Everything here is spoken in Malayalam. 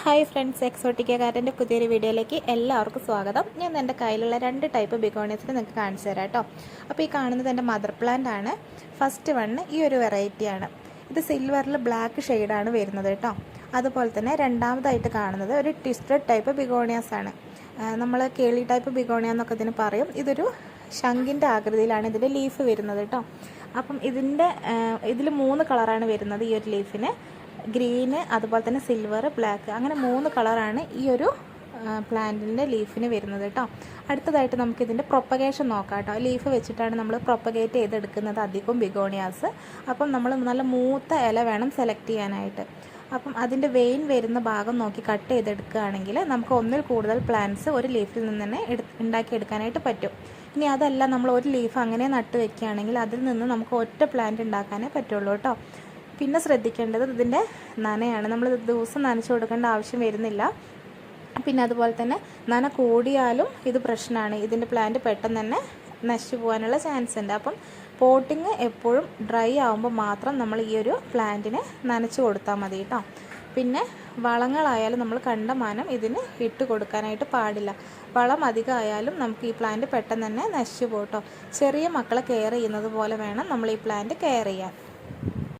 ഹായ് ഫ്രണ്ട്സ് എക്സോട്ടിക്ക കാരന്റെ പുതിയൊരു വീഡിയോയിലേക്ക് എല്ലാവർക്കും സ്വാഗതം. ഞാൻ എന്റെ കയ്യിലുള്ള രണ്ട് ടൈപ്പ് ബിഗോണിയസിന് നിങ്ങൾക്ക് കാണിച്ചു തരാം കേട്ടോ. അപ്പോൾ ഈ കാണുന്നത് എന്റെ മദർ പ്ലാന്റ് ആണ്. ഫസ്റ്റ് വണ്ണ് ഈ ഒരു വെറൈറ്റിയാണ് ഇത് സിൽവറിൽ ബ്ലാക്ക് ഷെയ്ഡാണ് വരുന്നത് കേട്ടോ. അതുപോലെ തന്നെ രണ്ടാമതായിട്ട് കാണുന്നത് ഒരു ട്വിസ്റ്റഡ് ടൈപ്പ് ബിഗോണിയാസ് ആണ്. നമ്മൾ കേളി ടൈപ്പ് ബിഗോണിയ എന്നൊക്കെ ഇതിന് പറയും. ഇതൊരു ശംഖിന്റെ ആകൃതിയിലാണ് ഇതിന്റെ ലീഫ് വരുന്നത് കേട്ടോ. അപ്പം ഇതിന്റെ ഇതിൽ മൂന്ന് കളറാണ് വരുന്നത് ഈ ഒരു ലീഫിന് ഗ്രീന് അതുപോലെ തന്നെ സിൽവർ ബ്ലാക്ക് അങ്ങനെ മൂന്ന് കളറാണ് ഈ ഒരു പ്ലാന്റിന്റെ ലീഫിന് വരുന്നത് കേട്ടോ അടുത്തതായിട്ട് നമുക്ക് ഇതിന്റെ പ്രൊപ്പഗേഷൻ നോക്കാം കേട്ടോ ലീഫ് വെച്ചിട്ടാണ് നമ്മൾ പ്രൊപ്പഗേറ്റ് ചെയ്തെടുക്കുന്നത് അധികവും ബിഗോണിയാസ്. അപ്പം നമ്മൾ നല്ല മൂത്ത ഇല വേണം സെലക്ട് ചെയ്യാനായിട്ട്. അപ്പം അതിന്റെ വെയിൻ വരുന്ന ഭാഗം നോക്കി കട്ട് ചെയ്തെടുക്കുകയാണെങ്കിൽ നമുക്ക് ഒന്നിൽ കൂടുതൽ പ്ലാന്റ്സ് ഒരു ലീഫിൽ നിന്ന് തന്നെ ഉണ്ടാക്കിയെടുക്കാനായിട്ട് പറ്റും. ഇനി അതല്ല നമ്മൾ ഒരു ലീഫ് അങ്ങനെ നട്ട് വെക്കുകയാണെങ്കിൽ അതിൽ നിന്ന് നമുക്ക് ഒറ്റ പ്ലാന്റ് ഉണ്ടാക്കാനേ പറ്റുള്ളൂ കേട്ടോ പിന്നെ ശ്രദ്ധിക്കേണ്ടത് ഇതിന്റെ നനയാണ്. നമ്മൾ ദിവസം നനച്ചു കൊടുക്കേണ്ട ആവശ്യം വരുന്നില്ല. പിന്നെ അതുപോലെ തന്നെ നന കൂടിയാലും ഇത് പ്രശ്നമാണ്. ഇതിന്റെ പ്ലാന്റ് പെട്ടെന്ന് തന്നെ നശിച്ചു പോകാനുള്ള ചാൻസ് ഉണ്ട്. അപ്പം പോട്ടിങ് എപ്പോഴും ഡ്രൈ ആകുമ്പോൾ മാത്രം നമ്മൾ ഈ ഒരു പ്ലാന്റിനെ നനച്ചു കൊടുത്താൽ മതി കേട്ടോ. പിന്നെ വളങ്ങളായാലും നമ്മൾ കണ്ടമാനം ഇതിന് ഇട്ട് കൊടുക്കാനായിട്ട് പാടില്ല. വളം അധികമായാലും നമുക്ക് ഈ പ്ലാന്റ് പെട്ടെന്ന് തന്നെ നശിച്ചു പോട്ടോ ചെറിയ മക്കളെ കെയർ ചെയ്യുന്നത് പോലെ വേണം നമ്മൾ ഈ പ്ലാന്റ് കെയർ ചെയ്യാൻ.